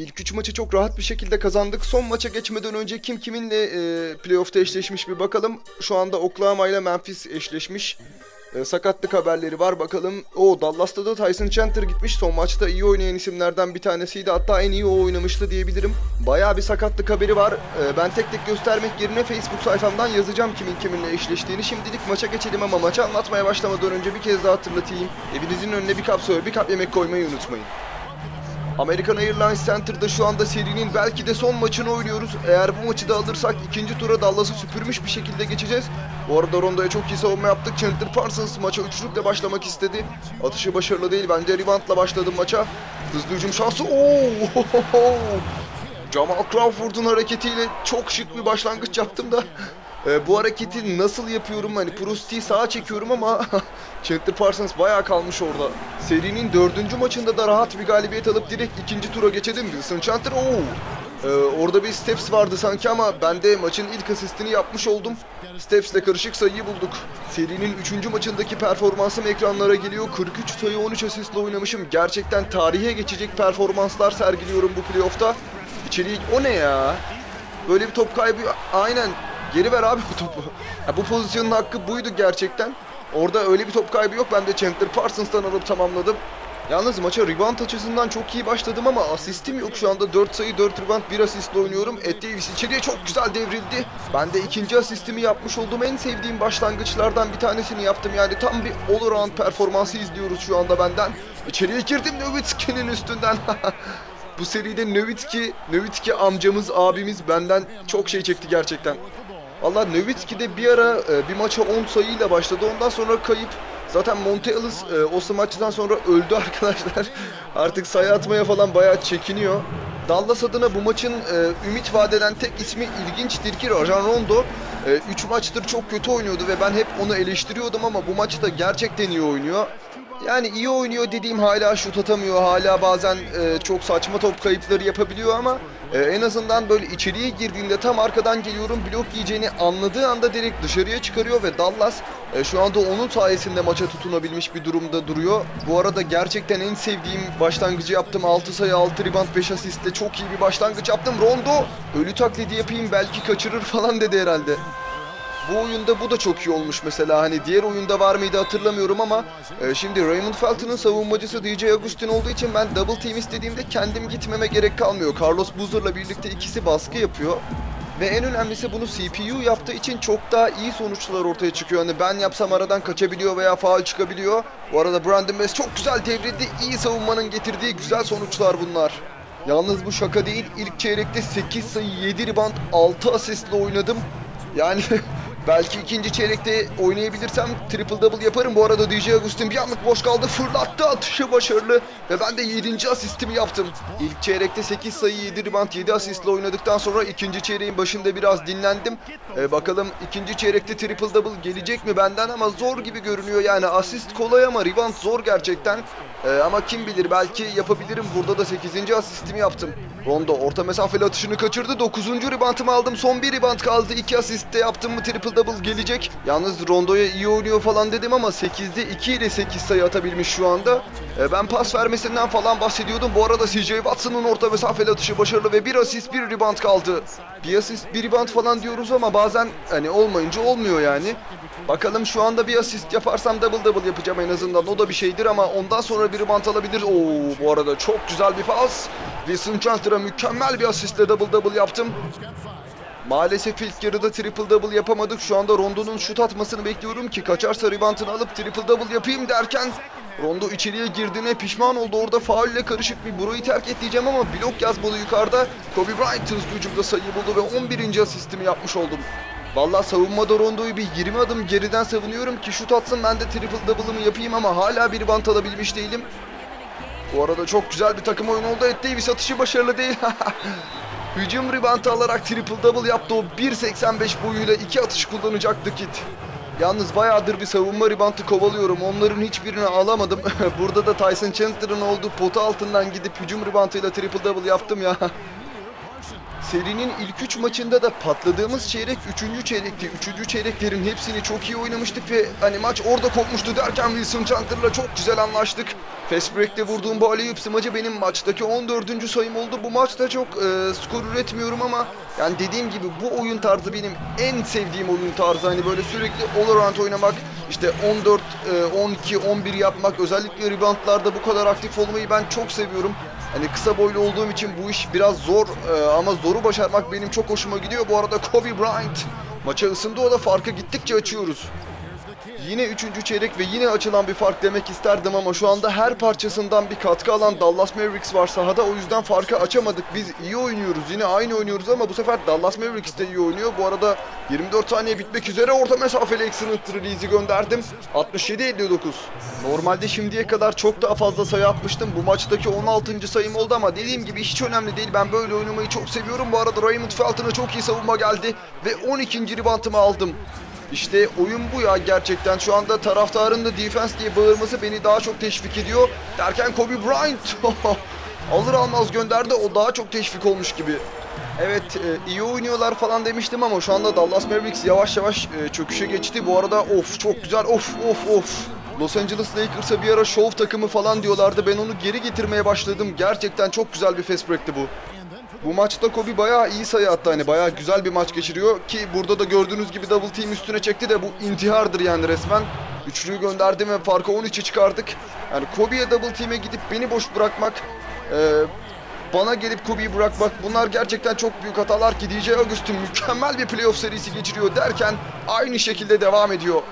İlk üç maçı çok rahat bir şekilde kazandık. Son maça geçmeden önce kim kiminle e, playoff'ta eşleşmiş bir bakalım. Şu anda Oklahoma ile Memphis eşleşmiş. E, sakatlık haberleri var bakalım. O Dallas'ta da Tyson Chandler gitmiş. Son maçta iyi oynayan isimlerden bir tanesiydi. Hatta en iyi o oynamıştı diyebilirim. Bayağı bir sakatlık haberi var. E, ben tek tek göstermek yerine Facebook sayfamdan yazacağım kimin kiminle eşleştiğini. Şimdilik maça geçelim ama maçı anlatmaya başlamadan önce bir kez daha hatırlatayım. Evinizin önüne bir kap soya, bir kap yemek koymayı unutmayın. American Airlines Center'da şu anda serinin belki de son maçını oynuyoruz. Eğer bu maçı da alırsak ikinci tura Dallas'ı süpürmüş bir şekilde geçeceğiz. Bu arada Rondo'ya çok iyi savunma yaptık. Chandler Parsons maça üçlükle başlamak istedi. Atışı başarılı değil. Bence reboundla başladım maça. Hızlı hücum şansı. Oo! Jamal Crawford'un hareketiyle çok şık bir başlangıç yaptım da e, bu hareketi nasıl yapıyorum hani Prost'i sağa çekiyorum ama Chandler Parsons bayağı kalmış orada. Serinin dördüncü maçında da rahat bir galibiyet alıp direkt ikinci tura geçelim. Wilson Chandler ooo. Ee, orada bir Steps vardı sanki ama ben de maçın ilk asistini yapmış oldum. Steps'le karışık sayıyı bulduk. Serinin 3. maçındaki performansım ekranlara geliyor. 43 sayı 13 asistle oynamışım. Gerçekten tarihe geçecek performanslar sergiliyorum bu playoff'ta. İçeriye... O ne ya? Böyle bir top kaybı... Aynen. Geri ver abi bu topu. Ha, bu pozisyonun hakkı buydu gerçekten. Orada öyle bir top kaybı yok. Ben de Chandler Parsons'tan alıp tamamladım. Yalnız maça rebound açısından çok iyi başladım ama asistim yok şu anda 4 sayı 4 rebound 1 asistle oynuyorum. Ed Davis içeriye çok güzel devrildi. Ben de ikinci asistimi yapmış olduğum en sevdiğim başlangıçlardan bir tanesini yaptım. Yani tam bir all around performansı izliyoruz şu anda benden. İçeriye girdim Nowitzki'nin üstünden. Bu seride Nowitzki, Nowitzki amcamız, abimiz benden çok şey çekti gerçekten. Valla Nowitzki de bir ara e, bir maça 10 sayıyla başladı. Ondan sonra kayıp. Zaten Monte Ellis e, o maçtan sonra öldü arkadaşlar. Artık sayı atmaya falan bayağı çekiniyor. Dallas adına bu maçın e, ümit vadeden tek ismi ilginçtir ki Rajon Rondo 3 maçtır çok kötü oynuyordu ve ben hep onu eleştiriyordum ama bu maçta gerçekten iyi oynuyor. Yani iyi oynuyor dediğim hala şut atamıyor. Hala bazen e, çok saçma top kayıpları yapabiliyor ama e, en azından böyle içeriye girdiğinde tam arkadan geliyorum blok yiyeceğini anladığı anda direkt dışarıya çıkarıyor ve Dallas e, şu anda onun sayesinde maça tutunabilmiş bir durumda duruyor. Bu arada gerçekten en sevdiğim başlangıcı yaptım. 6 sayı 6 rebound 5 asistle çok iyi bir başlangıç yaptım. Rondo ölü taklidi yapayım belki kaçırır falan dedi herhalde. Bu oyunda bu da çok iyi olmuş mesela hani diğer oyunda var mıydı hatırlamıyorum ama e, şimdi Raymond Felton'ın savunmacısı DJ Agustin olduğu için ben double team istediğimde kendim gitmeme gerek kalmıyor. Carlos Boozer'la birlikte ikisi baskı yapıyor. Ve en önemlisi bunu CPU yaptığı için çok daha iyi sonuçlar ortaya çıkıyor. Hani ben yapsam aradan kaçabiliyor veya faal çıkabiliyor. Bu arada Brandon West çok güzel devrildi. İyi savunmanın getirdiği güzel sonuçlar bunlar. Yalnız bu şaka değil. İlk çeyrekte 8 sayı 7 rebound 6 asistle oynadım. Yani belki ikinci çeyrekte oynayabilirsem triple double yaparım. Bu arada DJ Agustin bir anlık boş kaldı. Fırlattı atışı başarılı. Ve ben de 7. asistimi yaptım. İlk çeyrekte 8 sayı 7 rebound 7 asistle oynadıktan sonra ikinci çeyreğin başında biraz dinlendim. Ee, bakalım ikinci çeyrekte triple double gelecek mi benden ama zor gibi görünüyor. Yani asist kolay ama rebound zor gerçekten. Ee, ama kim bilir belki yapabilirim. Burada da 8. asistimi yaptım. Rondo orta mesafeli atışını kaçırdı. 9. reboundımı aldım. Son bir rebound kaldı. 2 asist de yaptım mı triple double gelecek. Yalnız Rondo'ya iyi oynuyor falan dedim ama 8'de 2 ile 8 sayı atabilmiş şu anda. Ee, ben pas vermesinden falan bahsediyordum. Bu arada CJ Watson'ın orta mesafeli atışı başarılı ve bir asist bir rebound kaldı. Bir asist bir rebound falan diyoruz ama bazen hani olmayınca olmuyor yani. Bakalım şu anda bir asist yaparsam double double yapacağım en azından. O da bir şeydir ama ondan sonra bir rebound alabilir. Oo bu arada çok güzel bir pas. Wilson Chandler'a mükemmel bir asistle double double yaptım. Maalesef ilk yarıda triple double yapamadık. Şu anda Rondo'nun şut atmasını bekliyorum ki kaçarsa reboundını alıp triple double yapayım derken Rondo içeriye girdiğine pişman oldu. Orada faulle karışık bir burayı terk et diyeceğim ama blok yazmalı yukarıda. Kobe Bryant hızlı hücumda sayı buldu ve 11. asistimi yapmış oldum. Vallahi savunmada Rondo'yu bir 20 adım geriden savunuyorum ki şut atsın ben de triple double'ımı yapayım ama hala bir bant alabilmiş değilim. Bu arada çok güzel bir takım oyunu oldu. Ed Davis atışı başarılı değil. Hücum reboundu alarak triple double yaptı. O 1.85 boyuyla iki atış kullanacaktı Kit. Yalnız bayağıdır bir savunma reboundu kovalıyorum. Onların hiçbirini alamadım. Burada da Tyson Chandler'ın olduğu potu altından gidip hücum rebounduyla triple double yaptım ya. Serinin ilk 3 maçında da patladığımız çeyrek 3. çeyrekti. 3. çeyreklerin hepsini çok iyi oynamıştık ve hani maç orada kopmuştu derken Wilson Chandler'la çok güzel anlaştık. Fast break'te vurduğum bu alley smacı benim maçtaki 14. sayım oldu. Bu maçta çok e, skor üretmiyorum ama yani dediğim gibi bu oyun tarzı benim en sevdiğim oyun tarzı. Hani böyle sürekli all around oynamak, işte 14, e, 12, 11 yapmak, özellikle reboundlarda bu kadar aktif olmayı ben çok seviyorum. Hani kısa boylu olduğum için bu iş biraz zor e, ama zoru başarmak benim çok hoşuma gidiyor. Bu arada Kobe Bryant maça ısındı o da farkı gittikçe açıyoruz. Yine 3. çeyrek ve yine açılan bir fark demek isterdim ama şu anda her parçasından bir katkı alan Dallas Mavericks var sahada. O yüzden farkı açamadık. Biz iyi oynuyoruz. Yine aynı oynuyoruz ama bu sefer Dallas Mavericks de iyi oynuyor. Bu arada 24 saniye bitmek üzere orta mesafeli excellent release'i gönderdim. 67-59. Normalde şimdiye kadar çok daha fazla sayı atmıştım. Bu maçtaki 16. sayım oldu ama dediğim gibi hiç önemli değil. Ben böyle oynamayı çok seviyorum. Bu arada Raymond Felton'a çok iyi savunma geldi ve 12. ribantımı aldım. İşte oyun bu ya gerçekten. Şu anda taraftarın da defense diye bağırması beni daha çok teşvik ediyor. Derken Kobe Bryant alır almaz gönderdi. O daha çok teşvik olmuş gibi. Evet e, iyi oynuyorlar falan demiştim ama şu anda Dallas Mavericks yavaş yavaş e, çöküşe geçti. Bu arada of çok güzel of of of. Los Angeles Lakers'a bir ara şov takımı falan diyorlardı. Ben onu geri getirmeye başladım. Gerçekten çok güzel bir fast break'ti bu. Bu maçta Kobe bayağı iyi sayı attı hani bayağı güzel bir maç geçiriyor ki burada da gördüğünüz gibi double team üstüne çekti de bu intihardır yani resmen. Üçlüyü gönderdim ve farkı 13'e çıkardık. Yani Kobe'ye double team'e gidip beni boş bırakmak, e, bana gelip Kobe'yi bırakmak bunlar gerçekten çok büyük hatalar ki DJ Augustin mükemmel bir playoff serisi geçiriyor derken aynı şekilde devam ediyor.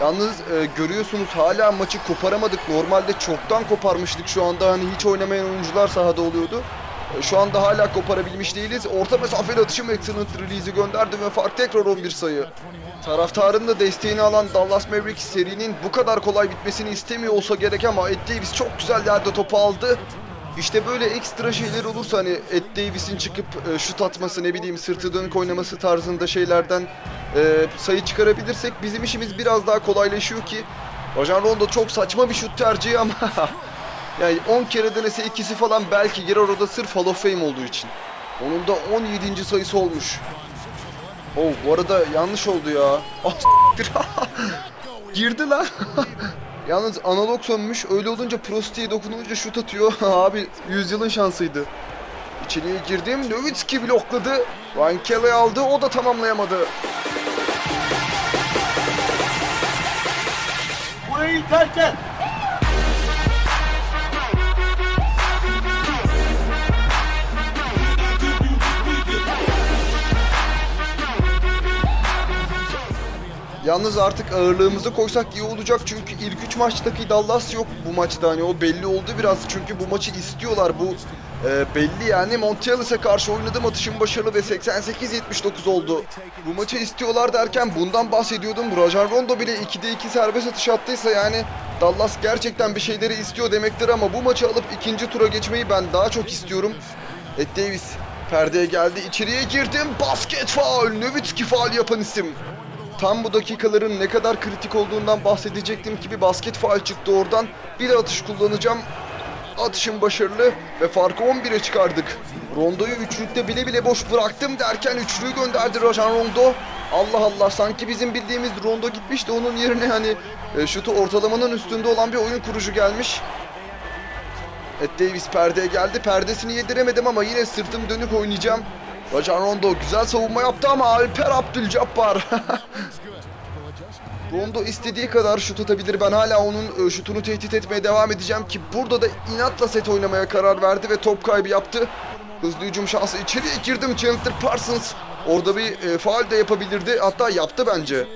Yalnız e, görüyorsunuz hala maçı koparamadık. Normalde çoktan koparmıştık şu anda hani hiç oynamayan oyuncular sahada oluyordu. Şu anda hala koparabilmiş değiliz. Orta mesafeli atışım excellent release'i gönderdim ve fark tekrar 11 sayı. Taraftarın da desteğini alan Dallas Mavericks serinin bu kadar kolay bitmesini istemiyor olsa gerek ama Ed Davis çok güzel yerde topu aldı. İşte böyle ekstra şeyler olursa hani Ed Davis'in çıkıp e, şut atması ne bileyim sırtı dönük oynaması tarzında şeylerden e, sayı çıkarabilirsek bizim işimiz biraz daha kolaylaşıyor ki Rajon Rondo çok saçma bir şut tercihi ama yani 10 kere denese ikisi falan belki girer orada sırf Hall of Fame olduğu için. Onun da 17. sayısı olmuş. Oh bu arada yanlış oldu ya. Ah. Girdi lan. Yalnız analog sönmüş. Öyle olunca prostiye dokununca şut atıyor. Abi yüzyılın şansıydı. İçeriye girdim. Nowitzki blokladı. Ryan Kelly aldı. O da tamamlayamadı. Burayı terk et. Yalnız artık ağırlığımızı koysak iyi olacak çünkü ilk 3 maçtaki Dallas yok bu maçta hani o belli oldu biraz çünkü bu maçı istiyorlar bu e, belli yani Montialis'e karşı oynadığım atışım başarılı ve 88-79 oldu. Bu maçı istiyorlar derken bundan bahsediyordum. Rajon Rondo bile 2'de 2 serbest atış attıysa yani Dallas gerçekten bir şeyleri istiyor demektir ama bu maçı alıp ikinci tura geçmeyi ben daha çok istiyorum. Ed Davis perdeye geldi içeriye girdim basket faul Nowitzki faul yapan isim. Tam bu dakikaların ne kadar kritik olduğundan bahsedecektim ki bir basket faal çıktı oradan. Bir de atış kullanacağım. Atışım başarılı ve farkı 11'e çıkardık. Rondo'yu üçlükte bile bile boş bıraktım derken üçlüyü gönderdi Rajon Rondo. Allah Allah sanki bizim bildiğimiz Rondo gitmiş de onun yerine hani e, şutu ortalamanın üstünde olan bir oyun kurucu gelmiş. Ed Davis perdeye geldi. Perdesini yediremedim ama yine sırtım dönük oynayacağım. Rajon Rondo güzel savunma yaptı ama Alper Abdülcabbar. Rondo istediği kadar şut atabilir. Ben hala onun e, şutunu tehdit etmeye devam edeceğim ki burada da inatla set oynamaya karar verdi ve top kaybı yaptı. Hızlı hücum şansı içeriye girdim Chandler Parsons. Orada bir e, faal de yapabilirdi. Hatta yaptı bence.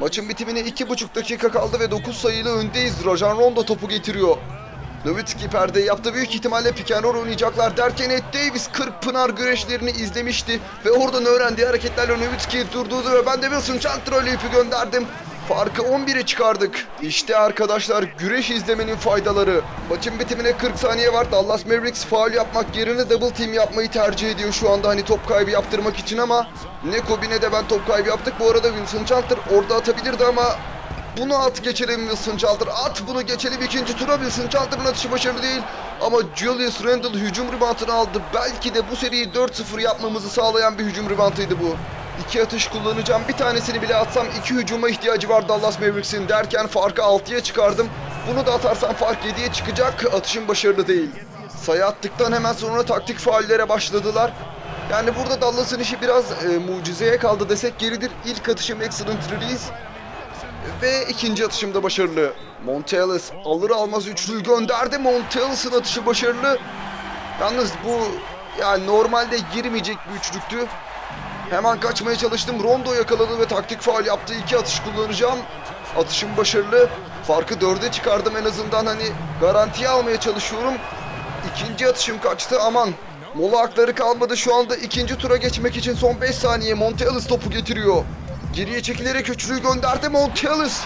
Maçın bitimine 2,5 dakika kaldı ve 9 sayılı öndeyiz. Rajon Rondo topu getiriyor. Nowitzki perdeyi yaptı. Büyük ihtimalle roll oynayacaklar derken Ed Davis 40 Pınar güreşlerini izlemişti. Ve oradan öğrendiği hareketlerle Nowitzki'yi durdurdu ve ben de Wilson Chandler'a ipi gönderdim. Farkı 11'e çıkardık. İşte arkadaşlar güreş izlemenin faydaları. Maçın bitimine 40 saniye var. Dallas Mavericks faul yapmak yerine double team yapmayı tercih ediyor şu anda hani top kaybı yaptırmak için ama ne Kobe ne de ben top kaybı yaptık. Bu arada Wilson Chandler orada atabilirdi ama bunu at geçelim Wilson Chalder. At bunu geçelim ikinci tura Wilson Chalder'ın atışı başarılı değil. Ama Julius Randle hücum ribantını aldı. Belki de bu seriyi 4-0 yapmamızı sağlayan bir hücum ribantıydı bu. İki atış kullanacağım. Bir tanesini bile atsam iki hücuma ihtiyacı var Dallas Mavericks'in derken farkı 6'ya çıkardım. Bunu da atarsam fark 7'ye çıkacak. Atışım başarılı değil. Sayı attıktan hemen sonra taktik faullere başladılar. Yani burada Dallas'ın işi biraz e, mucizeye kaldı desek geridir. İlk atışım excellent release. Ve ikinci atışım da başarılı. Montealis alır almaz üçlüyü gönderdi. Montealis'in atışı başarılı. Yalnız bu yani normalde girmeyecek bir üçlüktü. Hemen kaçmaya çalıştım. Rondo yakaladı ve taktik faul yaptı. İki atış kullanacağım. Atışım başarılı. Farkı dörde çıkardım en azından hani garantiye almaya çalışıyorum. İkinci atışım kaçtı aman. Mola hakları kalmadı şu anda ikinci tura geçmek için son 5 saniye Montealis topu getiriyor. Geriye çekilerek üçlüyü gönderdi Montealis.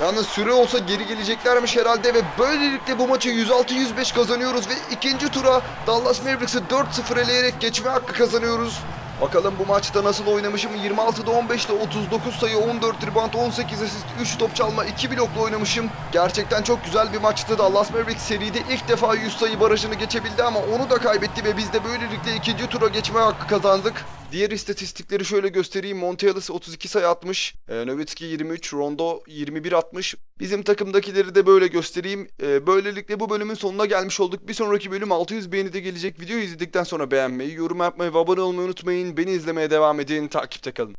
Yalnız süre olsa geri geleceklermiş herhalde ve böylelikle bu maçı 106-105 kazanıyoruz ve ikinci tura Dallas Mavericks'i 4-0 eleyerek geçme hakkı kazanıyoruz. Bakalım bu maçta nasıl oynamışım? 26'da 15'te 39 sayı, 14 rebound, 18 asist, 3 top çalma, 2 blokla oynamışım. Gerçekten çok güzel bir maçtı. Dallas Mavericks seride ilk defa 100 sayı barajını geçebildi ama onu da kaybetti ve biz de böylelikle ikinci tura geçme hakkı kazandık. Diğer istatistikleri şöyle göstereyim. Montealis 32 sayı atmış. E, Nowitzki 23, Rondo 21 atmış. Bizim takımdakileri de böyle göstereyim. E, böylelikle bu bölümün sonuna gelmiş olduk. Bir sonraki bölüm 600 beğenide gelecek. Videoyu izledikten sonra beğenmeyi, yorum yapmayı ve abone olmayı unutmayın. Beni izlemeye devam edin. Takipte kalın.